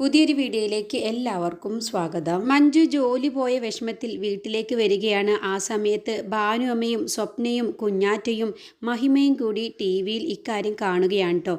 പുതിയൊരു വീഡിയോയിലേക്ക് എല്ലാവർക്കും സ്വാഗതം. മഞ്ജു ജോലി പോയ വിഷമത്തിൽ വീട്ടിലേക്ക് വരികയാണ്. ആ സമയത്ത് ഭാനു അമ്മയും സ്വപ്നയും കുഞ്ഞാറ്റയും മഹിമയും കൂടി ടി വിയിൽ ഇക്കാര്യം കാണുകയാണ് കേട്ടോ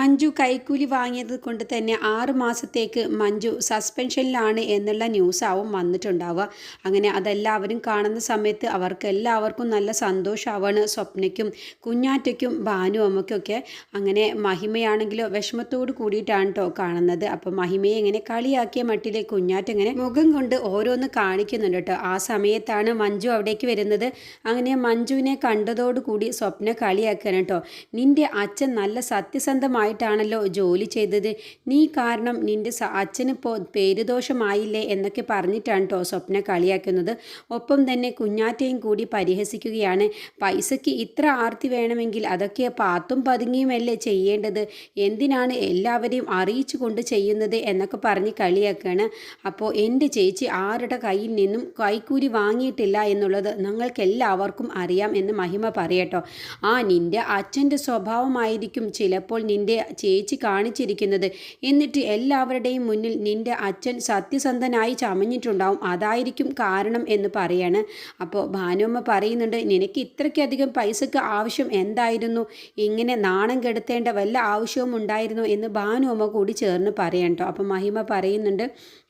മഞ്ജു കൈക്കൂലി വാങ്ങിയത് കൊണ്ട് തന്നെ ആറു മാസത്തേക്ക് മഞ്ജു സസ്പെൻഷനിലാണ് എന്നുള്ള ന്യൂസാവും വന്നിട്ടുണ്ടാവുക. അങ്ങനെ അതെല്ലാവരും കാണുന്ന സമയത്ത് അവർക്ക് എല്ലാവർക്കും നല്ല സന്തോഷമാവാണ് സ്വപ്നയ്ക്കും കുഞ്ഞാറ്റയ്ക്കും ഭാനു അമ്മയ്ക്കൊക്കെ. അങ്ങനെ മഹിമയാണെങ്കിലോ വിഷമത്തോട് കൂടിയിട്ടാണ് കേട്ടോ കാണുന്നത്. അപ്പം മഹിമയെ ഇങ്ങനെ കളിയാക്കിയ മട്ടിലെ കുഞ്ഞാറ്റ് ഇങ്ങനെ മുഖം കൊണ്ട് ഓരോന്ന് കാണിക്കുന്നുണ്ട് കേട്ടോ. ആ സമയത്താണ് മഞ്ജു അവിടേക്ക് വരുന്നത്. അങ്ങനെ മഞ്ജുവിനെ കണ്ടതോടുകൂടി സ്വപ്ന കളിയാക്കാൻ കേട്ടോ. നിന്റെ അച്ഛൻ നല്ല സത്യസന്ധമായിട്ടാണല്ലോ ജോലി ചെയ്തത്. നീ കാരണം നിന്റെ അച്ഛനിപ്പോൾ പേരുദോഷമായില്ലേ എന്നൊക്കെ പറഞ്ഞിട്ടാണ് കേട്ടോ സ്വപ്ന കളിയാക്കുന്നത്. ഒപ്പം തന്നെ കുഞ്ഞാറ്റയും കൂടി പരിഹസിക്കുകയാണ്. പൈസയ്ക്ക് ഇത്ര ആർത്തി വേണമെങ്കിൽ അതൊക്കെ പാത്തും പതുങ്ങിയുമല്ലേ ചെയ്യേണ്ടത്? എന്തിനാണ് എല്ലാവരെയും അറിയിച്ചു കൊണ്ട് ചെയ്യുന്നത് എന്നൊക്കെ പറഞ്ഞ് കളിയാക്കുകയാണ് അപ്പോൾ എന്റെ ചേച്ചി ആരുടെ കയ്യിൽ നിന്നും കൈക്കൂലി വാങ്ങിയിട്ടില്ല എന്നുള്ളത് നിങ്ങൾക്ക് എല്ലാവർക്കും അറിയാം എന്ന് മഹിമ പറയട്ടോ. ആ നിന്റെ അച്ഛന്റെ സ്വഭാവമായിരിക്കും ചിലപ്പോൾ നിന്റെ ചേച്ചി കാണിച്ചിരിക്കുന്നത്. എന്നിട്ട് എല്ലാവരുടെയും മുന്നിൽ നിന്റെ അച്ഛൻ സത്യസന്ധനായി ചമഞ്ഞിട്ടുണ്ടാവും. അതായിരിക്കും കാരണം എന്ന് പറയാണ്. അപ്പോൾ ഭാനുമ്മ പറയുന്നുണ്ട് നിനക്ക് ഇത്രയ്ക്കധികം പൈസക്ക് ആവശ്യം എന്തായിരുന്നു? ഇങ്ങനെ നാണം കെടുത്തേണ്ട വല്ല ആവശ്യവും ഉണ്ടായിരുന്നു? എന്ന് ഭാനുമ്മ കൂടി ചേർന്ന് പറയാം കേട്ടോ അപ്പം മഹിമ പറയുന്നുണ്ട്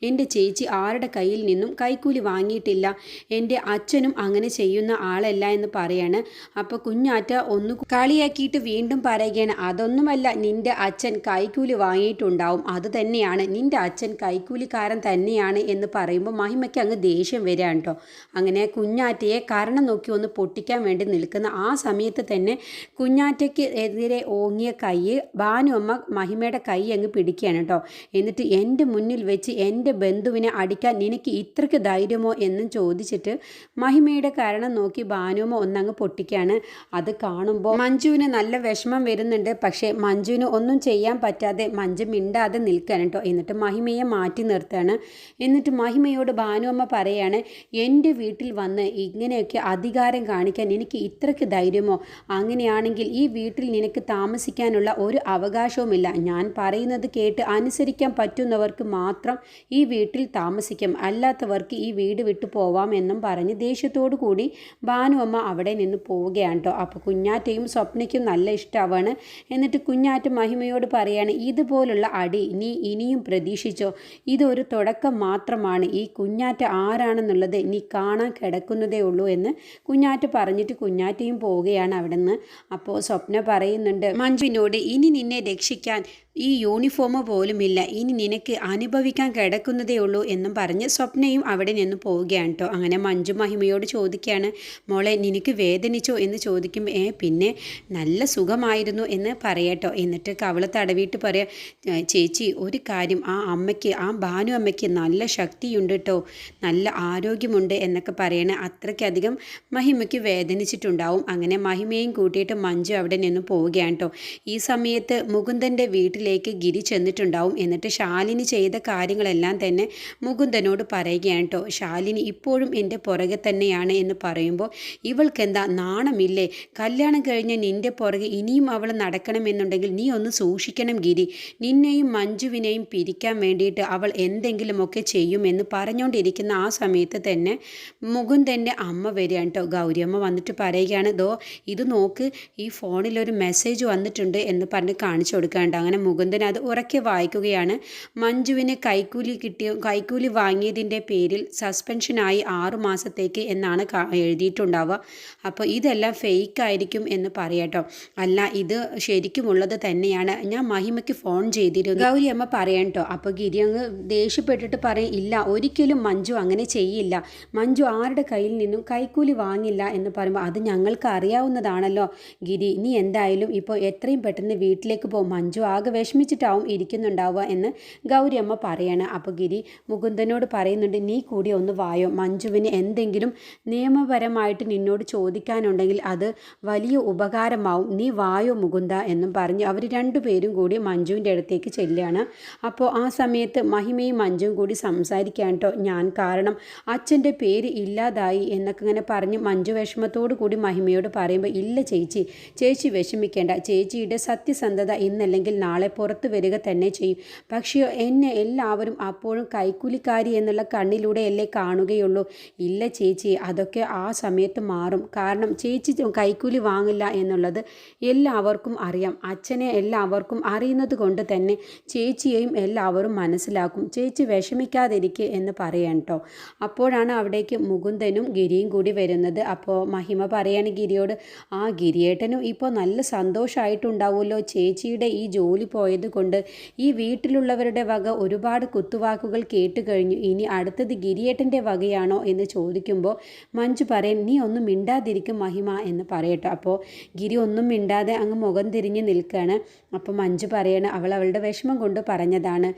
എന്റെ ചേച്ചി ആരുടെ കയ്യിൽ നിന്നും കൈക്കൂലി വാങ്ങിയിട്ടില്ല. എന്റെ അച്ഛനും അങ്ങനെ ചെയ്യുന്ന ആളല്ല എന്ന് പറയാണ്. അപ്പോൾ കുഞ്ഞാറ്റ ഒന്ന് കളിയാക്കിയിട്ട് വീണ്ടും പറയുകയാണ് അതൊന്നുമല്ല നിന്റെ അച്ഛൻ കൈക്കൂലി വാങ്ങിയിട്ടുണ്ടാവും. അത് തന്നെയാണ്. നിന്റെ അച്ഛൻ കൈക്കൂലിക്കാരൻ തന്നെയാണ് എന്ന് പറയുമ്പോൾ മഹിമയ്ക്ക് അങ്ങ് ദേഷ്യം വരികയാണ് കേട്ടോ. അങ്ങനെ കുഞ്ഞാറ്റയെ കാരണം നോക്കി ഒന്ന് പൊട്ടിക്കാൻ വേണ്ടി നിൽക്കുന്ന ആ സമയത്ത് തന്നെ കുഞ്ഞാറ്റയ്ക്ക് എതിരെ ഓങ്ങിയ കൈ ഭാനുഅമ്മ മഹിമയുടെ കൈ അങ്ങ് പിടിക്കുകയാണ് കേട്ടോ. എന്നിട്ട് എന്റെ മുന്നിൽ വെച്ച് എന്റെ ബന്ധുവിനെ അടിക്കാൻ നിനക്ക് ഇത്രയ്ക്ക് ധൈര്യമോ എന്നും ചോദിച്ചിട്ട് മഹിമയുടെ കാരണം നോക്കി ഭാനുമ്മ ഒന്നങ്ങ് പൊട്ടിക്കുകയാണ് അത് കാണുമ്പോൾ മഞ്ജുവിന് നല്ല വിഷമം വരുന്നുണ്ട്. പക്ഷേ മഞ്ജുവിന് ഒന്നും ചെയ്യാൻ പറ്റാതെ മഞ്ജു മിണ്ടാതെ നിൽക്കാൻ കേട്ടോ. എന്നിട്ട് മഹിമയെ മാറ്റി നിർത്തുകയാണ്. എന്നിട്ട് മഹിമയോട് ഭാനുവമ്മ പറയാണ് എന്റെ വീട്ടിൽ വന്ന് ഇങ്ങനെയൊക്കെ അധികാരം കാണിക്കാൻ എനിക്ക് ഇത്രയ്ക്ക് ധൈര്യമോ? അങ്ങനെയാണെങ്കിൽ ഈ വീട്ടിൽ നിനക്ക് താമസിക്കാനുള്ള ഒരു അവകാശവുമില്ല. ഞാൻ പറയുന്നത് കേട്ട് അനുസരിക്കാൻ പറ്റുന്നവർക്ക് മാത്രം ഈ വീട്ടിൽ താമസിക്കും. അല്ലാത്തവർക്ക് ഈ വീട് വിട്ടു പോവാം എന്നും പറഞ്ഞ് ദേഷ്യത്തോടു കൂടി ഭാനുഅമ്മ അവിടെ നിന്ന് പോവുകയാണ് കേട്ടോ. അപ്പോൾ കുഞ്ഞാറ്റയും സ്വപ്നയ്ക്കും നല്ല ഇഷ്ടമാണ് എന്നിട്ട് കുഞ്ഞാറ്റ മഹിമയോട് പറയാണ് ഇതുപോലുള്ള അടി നീ ഇനിയും പ്രതീക്ഷിച്ചോ? ഇതൊരു തുടക്കം മാത്രമാണ്. ഈ കുഞ്ഞാറ്റ ആരാണെന്നുള്ളത് നീ കാണാൻ കിടക്കുന്നതേ ഉള്ളൂ എന്ന് കുഞ്ഞാറ്റ പറഞ്ഞിട്ട് കുഞ്ഞാറ്റയും പോവുകയാണ് അവിടെ നിന്ന് അപ്പോൾ സ്വപ്ന പറയുന്നുണ്ട് മഞ്ജുവിനോട് ഇനി നിന്നെ രക്ഷിക്കാൻ ഈ യൂണിഫോമ് പോലുമില്ല. ഇനി നിനക്ക് അനുഭവിക്കാൻ കിടക്കുന്നതേ ഉള്ളൂ എന്നും പറഞ്ഞ് സ്വപ്നയും അവിടെ നിന്ന് പോവുകയാണ് കേട്ടോ അങ്ങനെ മഞ്ജു മഹിമയോട് ചോദിക്കുകയാണ് മോളെ നിനക്ക് വേദനിച്ചോ? എന്ന് ചോദിക്കും ഏ പിന്നെ നല്ല സുഖമായിരുന്നു എന്ന് പറയട്ടോ എന്നിട്ട് കവള തടവിയിട്ട് പറയാം ചേച്ചി ഒരു കാര്യം ആ അമ്മയ്ക്ക് ആ ഭാനു അമ്മയ്ക്ക് നല്ല ശക്തിയുണ്ട് കേട്ടോ നല്ല ആരോഗ്യമുണ്ട് എന്നൊക്കെ പറയണ. അത്രയ്ക്കധികം മഹിമയ്ക്ക് വേദനിച്ചിട്ടുണ്ടാവും. അങ്ങനെ മഹിമയും കൂട്ടിയിട്ട് മഞ്ജു അവിടെ നിന്ന് പോവുകയാണ് കേട്ടോ ഈ സമയത്ത് മുകുന്ദന്റെ വീട്ടിലേക്ക് ഗിരി ചെന്നിട്ടുണ്ടാവും. എന്നിട്ട് ശാലിനി ചെയ്ത കാര്യങ്ങളെല്ലാം തന്നെ മുകുന്ദനോട് പറയുകയാണ് കേട്ടോ ശാലിനി ഇപ്പോഴും എന്റെ പുറകെ തന്നെയാണ് എന്ന് പറയുമ്പോൾ ഇവൾക്കെന്താ നാണമില്ലേ? കല്യാണം കഴിഞ്ഞ് നിന്റെ പുറകെ ഇനിയും അവൾ നടക്കണമെന്നുണ്ടെങ്കിൽ നീ ഒന്ന് സൂക്ഷിക്കണം ഗിരി. നിന്നെയും മഞ്ജുവിനെയും പിരിക്കാൻ വേണ്ടിയിട്ട് അവൾ എന്തെങ്കിലുമൊക്കെ ചെയ്യുമെന്ന് പറഞ്ഞുകൊണ്ടിരിക്കുന്ന ആ സമയത്ത് തന്നെ മുകുന്ദന്റെ അമ്മ വരികയാണ് കേട്ടോ ഗൗരിയമ്മ വന്നിട്ട് പറയുകയാണ് ദോ ഇത് നോക്ക് ഈ ഫോണിലൊരു മെസ്സേജ് വന്നിട്ടുണ്ട് എന്ന് പറഞ്ഞ് കാണിച്ചു കൊടുക്കാണ്ട് അങ്ങനെ മുകുന്ദൻ അത് ഉറക്കെ വായിക്കുകയാണ്. മഞ്ജുവിന് കൈക്കൂലി കിട്ടിയ കൈക്കൂലി വാങ്ങിയതിന്റെ പേരിൽ സസ്പെൻഷനായി ആറു മാസത്തേക്ക് എന്നാണ് എഴുതിയിട്ടുണ്ടാവുക. അപ്പോൾ ഇതെല്ലാം ഫേക്ക് ആയിരിക്കും എന്ന് പറയട്ടോ അല്ല ഇത് ശരിക്കുമുള്ളത് തന്നെയാണ്. ഞാൻ മഹിമയ്ക്ക് ഫോൺ ചെയ്തിരുന്നു. ഗൗരി അമ്മ പറയാൻ കേട്ടോ. അപ്പോൾ ഗിരി അങ്ങ് ദേഷ്യപ്പെട്ടിട്ട് പറയും ഇല്ല ഒരിക്കലും മഞ്ജു അങ്ങനെ ചെയ്യില്ല. മഞ്ജു ആരുടെ കയ്യിൽ നിന്നും കൈക്കൂലി വാങ്ങില്ല എന്ന് പറയുമ്പോൾ അത് ഞങ്ങൾക്ക് അറിയാവുന്നതാണല്ലോ. ഗിരി നീ എന്തായാലും ഇപ്പോൾ എത്രയും പെട്ടെന്ന് വീട്ടിലേക്ക് പോകും മഞ്ജു ആകെ വിഷമിച്ചിട്ടാവും ഇരിക്കുന്നുണ്ടാവുക എന്ന് ഗൗരിയമ്മ പറയാണ്. അപ്പോൾ ഗിരി മുകുന്ദനോട് പറയുന്നുണ്ട് നീ കൂടി ഒന്ന് വായോ? മഞ്ജുവിന് എന്തെങ്കിലും നിയമപരമായിട്ട് നിന്നോട് ചോദിക്കാനുണ്ടെങ്കിൽ അത് വലിയ ഉപകാരമാവും. നീ വായോ മുകുന്ദ? എന്നും പറഞ്ഞു. അവർ രണ്ടുപേരും കൂടി മഞ്ജുവിന്റെ അടുത്തേക്ക് ചെല്ലുകയാണ്. അപ്പോൾ ആ സമയത്ത് മഹിമയും മഞ്ജുവും കൂടി സംസാരിക്കാൻ ഞാൻ കാരണം അച്ഛന്റെ പേര് ഇല്ലാതായി എന്നൊക്കെ ഇങ്ങനെ പറഞ്ഞ് മഞ്ജു വിഷമത്തോടു കൂടി മഹിമയോട് പറയുമ്പോൾ ഇല്ല ചേച്ചി ചേച്ചി വിഷമിക്കേണ്ട. ചേച്ചിയുടെ സത്യസന്ധത ഇന്നല്ലെങ്കിൽ നാളെ പുറത്തു വരിക തന്നെ ചെയ്യും. പക്ഷേ എന്നെ എല്ലാവരും അപ്പോഴും കൈക്കൂലിക്കാരി എന്നുള്ള കണ്ണിലൂടെയല്ലേ കാണുകയുള്ളൂ. ഇല്ല ചേച്ചി അതൊക്കെ ആ സമയത്ത് മാറും. കാരണം ചേച്ചി കൈക്കൂലി വാങ്ങില്ല എന്നുള്ളത് എല്ലാവർക്കും അറിയാം. അച്ഛനെ എല്ലാവർക്കും അറിയുന്നത് കൊണ്ട് തന്നെ ചേച്ചിയെയും എല്ലാവരും മനസ്സിലാക്കും. ചേച്ചി വിഷമിക്കാതിരിക്കുക എന്ന് പറയാം കേട്ടോ അപ്പോഴാണ് അവിടേക്ക് മുകുന്ദനും ഗിരിയും കൂടി വരുന്നത്. അപ്പോൾ മഹിമ പറയാണ് ഗിരിയോട് ആ ഗിരിയേട്ടനും ഇപ്പോൾ നല്ല സന്തോഷമായിട്ടുണ്ടാവുമല്ലോ ചേച്ചിയുടെ ഈ ജോലി കൊണ്ട് ഈ വീട്ടിലുള്ളവരുടെ വക ഒരുപാട് കുത്തുവാക്കുകൾ കേട്ട് കഴിഞ്ഞു. ഇനി അടുത്തത് ഗിരിയേട്ടന്റെ വകയാണോ എന്ന് ചോദിക്കുമ്പോൾ മഞ്ജു പറയും നീ ഒന്നും മിണ്ടാതിരിക്കും മഹിമ എന്ന് പറയട്ടോ. അപ്പോൾ ഗിരി ഒന്നും മിണ്ടാതെ അങ്ങ് മുഖം തിരിഞ്ഞ് നിൽക്കുകയാണ്. അപ്പോൾ മഞ്ജു പറയണ അവൾ അവളുടെ വിഷമം കൊണ്ട് പറഞ്ഞതാണ്.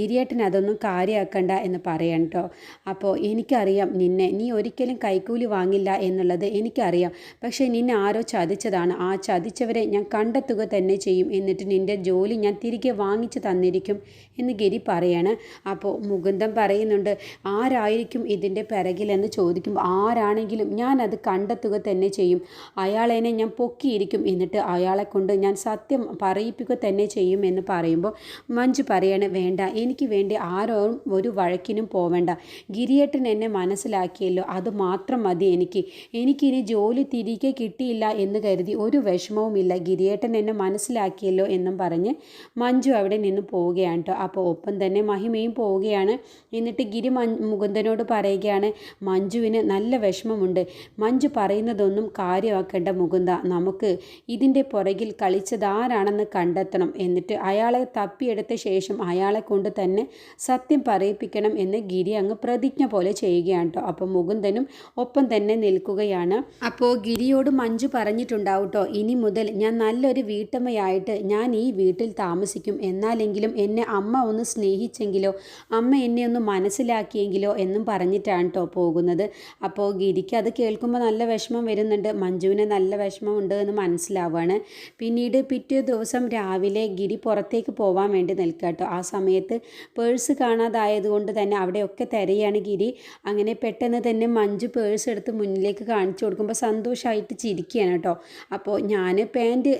ഗിരിയേട്ടൻ അതൊന്നും കാര്യമാക്കണ്ട എന്ന് പറയണം കേട്ടോ. അപ്പോൾ എനിക്കറിയാം നിന്നെ നീ ഒരിക്കലും കൈക്കൂലി വാങ്ങില്ല എന്നുള്ളത് എനിക്കറിയാം. പക്ഷേ നിന്നെ ആരോ ചതിച്ചതാണ്. ആ ചതിച്ചവരെ ഞാൻ കണ്ടെത്തുക തന്നെ ചെയ്യും. എന്നിട്ട് നിന്റെ ജോലി ഞാൻ തിരികെ വാങ്ങിച്ചു തന്നിരിക്കും എന്ന് ഗിരി പറയാണ്. അപ്പോൾ മുകുന്ദൻ പറയുന്നുണ്ട് ആരായിരിക്കും ഇതിന്റെ പിറകിലെന്ന് ചോദിക്കുമ്പോൾ ആരാണെങ്കിലും ഞാൻ അത് കണ്ടെത്തുക തന്നെ ചെയ്യും. അയാളെന്നെ ഞാൻ പൊക്കിയിരിക്കും എന്നിട്ട് അയാളെ കൊണ്ട് ഞാൻ സത്യം പറയിപ്പിക്കുക തന്നെ ചെയ്യും എന്ന് പറയുമ്പോൾ മഞ്ജു പറയാണ് വേണ്ട എനിക്ക് വേണ്ടി ആരും ഒരു വഴക്കിനും പോവേണ്ട. ഗിരിയേട്ടൻ എന്നെ മനസ്സിലാക്കിയല്ലോ അത് മാത്രം മതി എനിക്ക്. എനിക്കിനി ജോലി തിരികെ കിട്ടിയില്ല എന്ന് കരുതി ഒരു വിഷമവുമില്ല. ഗിരിയേട്ടൻ എന്നെ മനസ്സിലാക്കിയല്ലോ എന്നും പറഞ്ഞ് മഞ്ജു അവിടെ നിന്ന് പോവുകയാണ് കേട്ടോ അപ്പോൾ ഒപ്പം തന്നെ മഹിമയും പോവുകയാണ്. എന്നിട്ട് ഗിരി മുകുന്ദനോട് പറയുകയാണ് മഞ്ജുവിന് നല്ല വിഷമമുണ്ട്. മഞ്ജു പറയുന്നതൊന്നും കാര്യമാക്കേണ്ട മുകുന്ദ. നമുക്ക് ഇതിന്റെ പുറകിൽ കളിച്ചതാരാണെന്ന് കണ്ടെത്തണം. എന്നിട്ട് അയാളെ തപ്പിയെടുത്ത ശേഷം അയാളെ കൊണ്ട് തന്നെ സത്യം പറയിപ്പിക്കണം എന്ന് ഗിരി അങ്ങ് പ്രതിജ്ഞ പോലെ ചെയ്യുകയാണ് കേട്ടോ അപ്പോൾ മുകുന്ദനും ഒപ്പം തന്നെ നിൽക്കുകയാണ്. അപ്പോൾ ഗിരിയോട് മഞ്ജു പറഞ്ഞിട്ടുണ്ടാവും കേട്ടോ ഇനി മുതൽ ഞാൻ നല്ലൊരു വീട്ടമ്മയായിട്ട് ഞാൻ ഈ വീട്ടിൽ താമസിക്കും. എന്നാലെങ്കിലും എന്നെ അമ്മ ഒന്ന് സ്നേഹിച്ചെങ്കിലോ അമ്മ എന്നെ ഒന്ന് മനസ്സിലാക്കിയെങ്കിലോ എന്നും പറഞ്ഞിട്ടാണ് കേട്ടോ പോകുന്നത്. അപ്പോൾ ഗിരിക്ക് അത് കേൾക്കുമ്പോൾ നല്ല വിഷമം വരുന്നുണ്ട്. മഞ്ജുവിന് നല്ല വിഷമമുണ്ട് എന്ന് മനസ്സിലാവുകയാണ് പിന്നീട് പിറ്റേ ദിവസം രാവിലെ ഗിരി പുറത്തേക്ക് പോകാൻ വേണ്ടി നിൽക്കുക കേട്ടോ ആ സമയത്ത് പേഴ്സ് കാണാതായതുകൊണ്ട് തന്നെ അവിടെയൊക്കെ തിരയാണ് ഗിരി. അങ്ങനെ പെട്ടെന്ന് തന്നെ മഞ്ജു പേഴ്സ് എടുത്ത് മുന്നിലേക്ക് കാണിച്ചു കൊടുക്കുമ്പോൾ സന്തോഷമായിട്ട് ചിരിക്കുകയാണ് കേട്ടോ അപ്പോൾ ഞാൻ പാന്റ്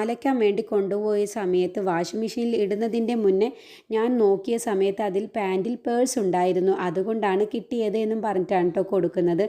അലക്കാൻ വേണ്ടി കൊണ്ടുപോയ സമയത്ത് വാഷിംഗ് മെഷീനിൽ ഇടുന്നതിന്റെ മുന്നേ ഞാൻ നോക്കിയ സമയത്ത് അതിൽ പാന്റിൽ പേഴ്സ് ഉണ്ടായിരുന്നു. അതുകൊണ്ടാണ് കിട്ടിയത് എന്നും പറഞ്ഞിട്ടാണ് കേട്ടോ കൊടുക്കുന്നത്.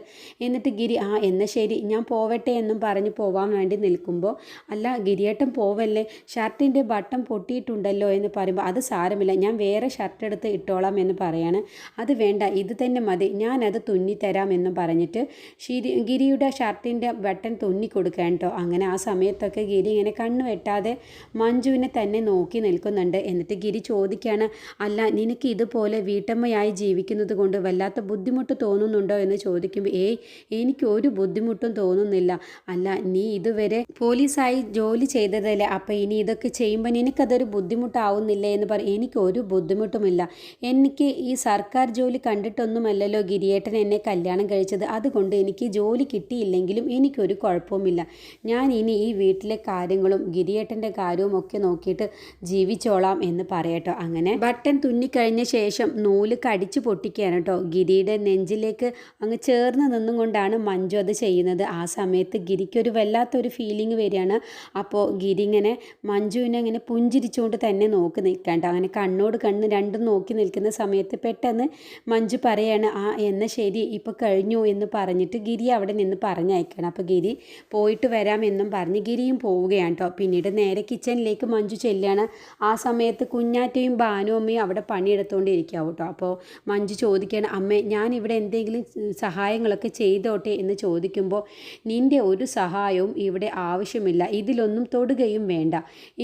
എന്നിട്ട് ഗിരി ആ എന്നാൽ ശരി ഞാൻ പോവട്ടെ എന്നും പറഞ്ഞ് പോവാൻ വേണ്ടി നിൽക്കുമ്പോൾ അല്ല ഗിരിയേട്ടൻ പോവല്ലേ? ഷർട്ടിന്റെ ബട്ടൺ പൊട്ടിയിട്ടുണ്ടല്ലോ എന്ന് പറയുമ്പോൾ അത് സാരമില്ല ഞാൻ വേറെ ഷർട്ട് എടുത്ത് ഇട്ടോളാം എന്ന് പറയാണ്. അത് വേണ്ട ഇത് തന്നെ മതി ഞാനത് തുന്നിത്തരാം എന്ന് പറഞ്ഞിട്ട് ശരി ഗിരിയുടെ ഷർട്ടിന്റെ ബട്ടൺ തുന്നി കൊടുക്കാൻ കേട്ടോ. അങ്ങനെ ആ സമയത്തൊക്കെ ഗിരി ഇങ്ങനെ കണ്ണു വെട്ടാതെ മഞ്ജുവിനെ തന്നെ നോക്കി നിൽക്കുന്നുണ്ട്. എന്നിട്ട് ഗിരി ചോദിക്കുകയാണ് അല്ല നിനക്ക് ഇതുപോലെ വീട്ടമ്മയായി ജീവിക്കുന്നത് കൊണ്ട് വല്ലാത്ത ബുദ്ധിമുട്ട് തോന്നുന്നുണ്ടോ? എന്ന് ചോദിക്കുമ്പോൾ ഏയ് എനിക്ക് ഒരു ബുദ്ധിമുട്ടും തോന്നുന്നില്ല. അല്ല നീ ഇതുവരെ പോലീസായി ജോലി ചെയ്തതല്ലേ അപ്പം ഇനി ഇതൊക്കെ ചെയ്യുമ്പോൾ നിനക്കതൊരു ബുദ്ധിമുട്ടാവുന്നില്ലേ? എന്ന് പറയും എനിക്ക് ഒരു ബുദ്ധിമുട്ടുമില്ല. എനിക്ക് ഈ സർക്കാർ ജോലി കണ്ടിട്ടൊന്നുമല്ലല്ലോ ഗിരിയേട്ടൻ എന്നെ കല്യാണം കഴിച്ചത്. അതുകൊണ്ട് എനിക്ക് ജോലി കിട്ടിയില്ലെങ്കിലും എനിക്കൊരു കുഴപ്പവുമില്ല. ഞാൻ ഇനി ഈ വീട്ടിലെ കാര്യങ്ങളും ഗിരിയേട്ടന്റെ കാര്യവും ഒക്കെ നോക്കിയിട്ട് ജീവിച്ചോളാം എന്ന് പറയട്ടോ. അങ്ങനെ ബട്ടൺ തുന്നിക്കഴിഞ്ഞ ശേഷം നൂൽ കടിച്ചു പൊട്ടിക്കുകയാണ് കേട്ടോ. ഗിരിയുടെ നെഞ്ചിലേക്ക് അങ്ങ് ചേർന്ന് നിന്നുകൊണ്ടാണ് മഞ്ജു അത് ചെയ്യുന്നത്. ആ സമയത്ത് ഗിരിക്കൊരു വല്ലാത്തൊരു ഫീലിംഗ് വരികയാണ്. അപ്പോൾ ഗിരി ഇങ്ങനെ മഞ്ജുവിനെ ഇങ്ങനെ പുഞ്ചിരിച്ചുകൊണ്ട് തന്നെ നോക്കി നിൽക്കാണ്ട് അങ്ങനെ കണ്ണോട് കണ്ണ് രണ്ടും നോക്കി നിൽക്കുന്ന സമയത്ത് പെട്ടെന്ന് മഞ്ജു പറയാണ് ആ എന്ന ശരി ഇപ്പോൾ കഴിഞ്ഞു എന്ന് പറഞ്ഞിട്ട് ഗിരി അവിടെ നിന്ന് പറഞ്ഞയക്കണം അപ്പോൾ ഗിരി പോയിട്ട് വരാം എന്നും പറഞ്ഞ് ഗിരിയും പോവുകയാണ് കേട്ടോ. പിന്നീട് നേരെ കിച്ചണിലേക്ക് മഞ്ജു ചെല്ലുകയാണ് ആ സമയത്ത് കുഞ്ഞാറ്റയും ബാനു അമ്മയും അവിടെ പണിയെടുത്തുകൊണ്ടിരിക്കാവും കേട്ടോ അപ്പോൾ മഞ്ജു ചോദിക്കുകയാണ് അമ്മ ഞാൻ ഇവിടെ എന്തെങ്കിലും സഹായങ്ങളൊക്കെ ചെയ്തോട്ടെ? എന്ന് ചോദിക്കുമ്പോൾ നിന്റെ ഒരു സഹായവും ഇവിടെ ആവശ്യമില്ല. ഇതിലൊന്നും തൊടുകയും വേണ്ട.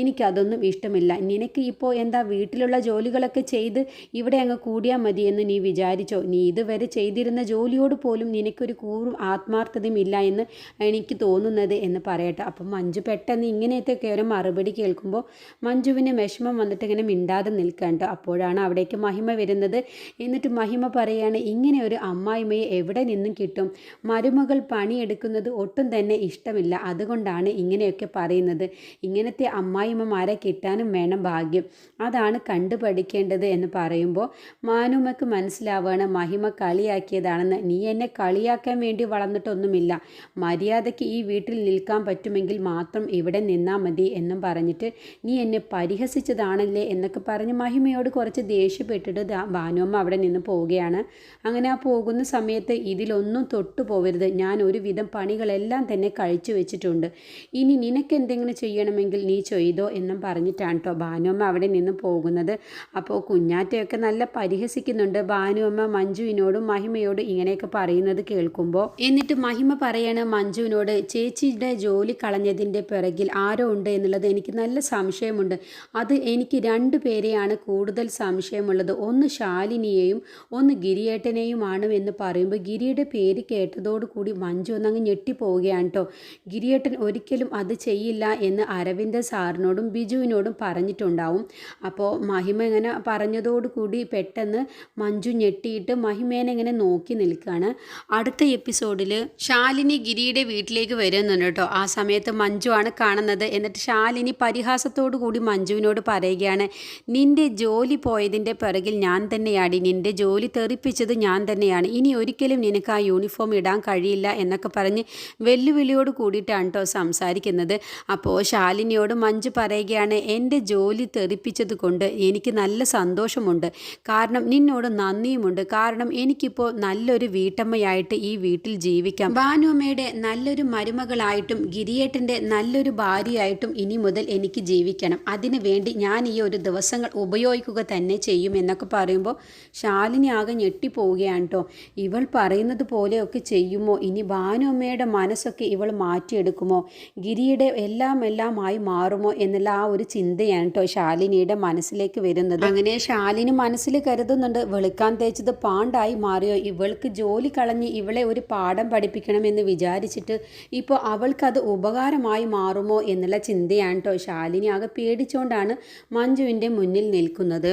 എനിക്കതൊന്നും ഇഷ്ടമില്ല. നിനക്ക് ഇപ്പോൾ എന്താ വീട്ടിലുള്ള ജോലികളൊക്കെ ചെയ്ത് ഇവിടെ അങ്ങ് കൂടിയാൽ മതി എന്ന് നീ വിചാരിച്ചോ? നീ ഇതുവരെ ചെയ്തിരുന്ന ജോലിയോട് പോലും നിനക്കൊരു കൂറും ആത്മാർത്ഥതയും ഇല്ല എന്ന് എനിക്ക് തോന്നുന്നത് എന്ന് പറയട്ടെ. അപ്പം മഞ്ജു പെട്ടെന്ന് ഇങ്ങനെയൊക്കെ ഒരു മറുപടി കേൾക്കുമ്പോൾ മഞ്ജുവിന് വിഷമം വന്നിട്ട് ഇങ്ങനെ മിണ്ടാതെ നിൽക്കണ്ട അപ്പോഴാണ് അവിടേക്ക് മഹിമ വരുന്നത്. എന്നിട്ട് മഹിമ പറയാണ് ഇങ്ങനെ ഒരു അമ്മായിമ്മയെ എവിടെ നിന്നും കിട്ടും? മരുമകൾ പണിയെടുക്കുന്നത് ഒട്ടും തന്നെ ഇഷ്ടമില്ല. അതുകൊണ്ടാണ് ഇങ്ങനെയൊക്കെ പറയുന്നത്. ഇങ്ങനത്തെ അമ്മായിമ്മമാരെ കിട്ടാനും വേണം ഭാഗ്യം. അതാണ് കണ്ടുപഠിക്കേണ്ടത് എന്ന് പറയുമ്പോൾ മാനുമക്ക് മനസ്സിലാവുകയാണ് മഹിമ കളിയാക്കിയതാണെന്ന്. നീ എന്നെ കളിയാക്കാൻ വേണ്ടി വളർന്നിട്ടൊന്നുമില്ല. മര്യാദയ്ക്ക് ഈ വീട്ടിൽ നിൽക്കാൻ പറ്റുമെങ്കിൽ മാത്രം ഇവിടെ നിന്നാൽ മതി എന്നും പറഞ്ഞിട്ട് നീ എന്നെ നിന്നെ പരിഹസിച്ചതാണല്ലേ എന്നൊക്കെ പറഞ്ഞ് മഹിമയോട് കുറച്ച് ദേഷ്യപ്പെട്ടിട്ട് ഭാനുവമ്മ അവിടെ നിന്ന് പോവുകയാണ്. അങ്ങനെ ആ പോകുന്ന സമയത്ത് ഇതിലൊന്നും തൊട്ടു പോവരുത്. ഞാൻ ഒരുവിധം പണികളെല്ലാം തന്നെ കഴിച്ചു വെച്ചിട്ടുണ്ട്. ഇനി നിനക്ക് എന്തെങ്കിലും ചെയ്യണമെങ്കിൽ നീ ചെയ്തോ എന്നും പറഞ്ഞിട്ടാണ് കേട്ടോ ഭാനുവമ്മ അവിടെ നിന്ന് പോകുന്നത്. അപ്പോൾ കുഞ്ഞാറ്റയൊക്കെ നല്ല പരിഹസിക്കുന്നുണ്ട്. ഭാനുവമ്മ മഞ്ജുവിനോടും മഹിമയോടും ഇങ്ങനെയൊക്കെ പറയുന്നത് കേൾക്കുമ്പോൾ എന്നിട്ട് മഹിമ പറയാണ് മഞ്ജുവിനോട് ചേച്ചിയുടെ ജോലി കളഞ്ഞതിന്റെ പിറകിൽ ആരോ ഉണ്ട് എന്നുള്ളത് എനിക്ക് നല്ല സംശയമുണ്ട്. അത് എനിക്ക് രണ്ട് പേരെയാണ് കൂടുതൽ സംശയമുള്ളത്. ഒന്ന് ശാലിനിയെയും ഒന്ന് ഗിരിയേട്ടനെയുമാണ് എന്ന് പറയുമ്പോൾ ഗിരിയുടെ പേര് കേട്ടതോടുകൂടി മഞ്ജു ഒന്നങ്ങ് ഞെട്ടിപ്പോവുകയാണ് കേട്ടോ ഗിരിയേട്ടൻ ഒരിക്കലും അത് ചെയ്യില്ല എന്ന് അരവിന്ദ സാറിനോടും ബിജുവിനോടും പറഞ്ഞിട്ടുണ്ടാവും. അപ്പോൾ മഹിമ ഇങ്ങനെ പറഞ്ഞതോടുകൂടി പെട്ടെന്ന് മഞ്ജു ഞെട്ടിയിട്ട് മഹിമേനെ ഇങ്ങനെ നോക്കി നിൽക്കുകയാണ്. അടുത്ത എപ്പിസോഡിൽ ശാലിനി ഗിരിയുടെ വീട്ടിലേക്ക് വരുന്നുണ്ട് കേട്ടോ ആ സമയത്ത് മഞ്ജു ആണ് കാണുന്നത്. എന്നിട്ട് ശാലിനി പരിഹാസത്തോടു കൂടി മഞ്ജുവിനോട് പറയുകയാണ് നിന്റെ ജോലി പോയതിന്റെ പിറകിൽ ഞാൻ തന്നെയാണ് നിന്റെ ജോലി തെറിപ്പിച്ചത് ഞാൻ തന്നെയാണ്. ഇനി ഒരിക്കലും നിനക്ക് ആ യൂണിഫോം ഇടാൻ കഴിയില്ല എന്നൊക്കെ പറഞ്ഞ് വെല്ലുവിളിയോട് കൂടിയിട്ടാണ് കേട്ടോ സംസാരിക്കുന്നത്. അപ്പോൾ ശാലിനിയോട് മഞ്ജു പറയുകയാണ് എന്റെ ജോലി തെറിപ്പിച്ചത് കൊണ്ട് എനിക്ക് നല്ല സന്തോഷമുണ്ട്. കാരണം നിന്നോട് നന്ദിയുമുണ്ട്. കാരണം എനിക്കിപ്പോൾ നല്ലൊരു വീട്ടമ്മയായിട്ട് ഈ വീട്ടിൽ ജീവിക്കാം. ഭാനുമ്മയുടെ നല്ലൊരു മരുമകളായിട്ടും ഗിരിയേട്ടന്റെ നല്ലൊരു ഭാര്യയായിട്ടും ഇനി മുതൽ എനിക്ക് ജീവിക്കണം. അതിനു വേണ്ടി ഞാൻ ഈ ഒരു ദിവസങ്ങൾ ഉപയോഗിക്കുക തന്നെ ചെയ്യും എന്നൊക്കെ പറയുമ്പോൾ ശാലിനി ആകെ ഞെട്ടിപ്പോവുകയാണ് കേട്ടോ. ഇവൾ പറയുന്നത് പോലെയൊക്കെ ചെയ്യുമോ? ഇനി ഭാനുമ്മയുടെ മനസ്സൊക്കെ ഇവൾ മാറ്റിയെടുക്കുമോ? ഗിരിയുടെ എല്ലാം എല്ലാമായി മാറുമോ എന്നുള്ള ആ ഒരു ചിന്തയാണ് കേട്ടോ ശാലിനിയുടെ മനസ്സിലേക്ക് വരുന്നത്. അങ്ങനെ ശാലിനി മനസ്സിൽ കരുതുന്നുണ്ട് വെളുക്കാൻ തേച്ചത് പാണ്ടായി മാറിയോ? ഇവൾക്ക് ജോലി കളഞ്ഞ് ഇവളെ ഒരു പാഠം പഠിപ്പിക്കണമെന്ന് വിചാരിച്ചിട്ട് ഇപ്പോൾ അവൾക്കത് ഉപകാരമായി മാറുമോ? എന്നുള്ള ചിന്തയാണ് കേട്ടോ ശാലിനി ആകെ പേടിച്ചുകൊണ്ടാണ് മഞ്ജുവിന്റെ മുന്നിൽ നിൽക്കുന്നത്.